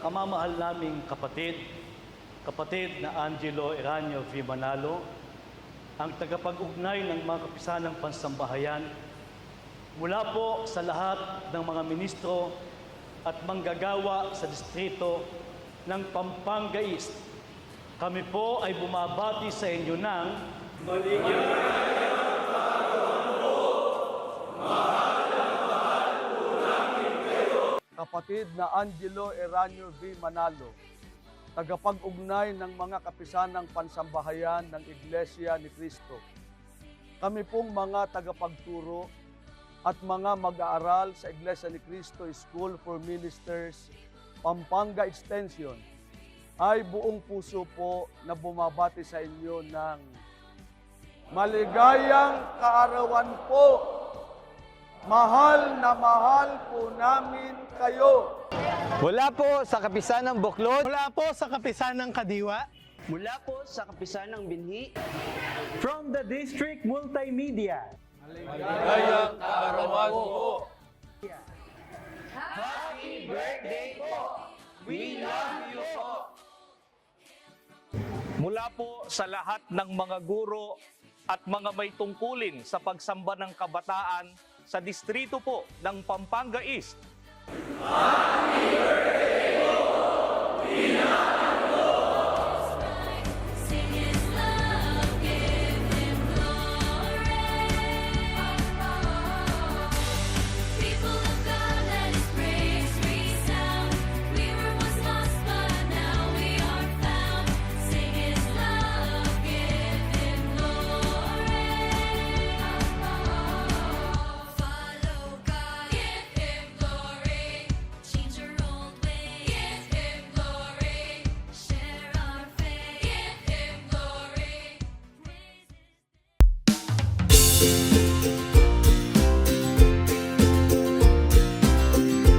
pinakamamahal naming kapatid, kapatid na Angelo Eranio V. Manalo, ang tagapag-ugnay ng mga kapisanang pansambahayan, mula po sa lahat ng mga ministro at manggagawa sa distrito ng Pampanga East. Kami po ay bumabati sa inyo ng kapatid na Angelo Eranio V. Manalo, tagapag-ugnay ng mga kapisanang pansambahayan ng Iglesia ni Cristo. Kami pong mga tagapagturo at mga mag-aaral sa Iglesia ni Cristo School for Ministers, Pampanga Extension, ay buong puso po na bumabati sa inyo ng maligayang kaarawan po Mahal na mahal po namin kayo. Mula po sa kapisan ng Buklod, Mula po sa kapisan ng Kadiwa, Mula po sa kapisan ng binhi, from the District Multimedia. Mula po sa lahat ng mga guro at mga may tungkulin sa pagsamba ng kabataan sa distrito po ng Pampanga East.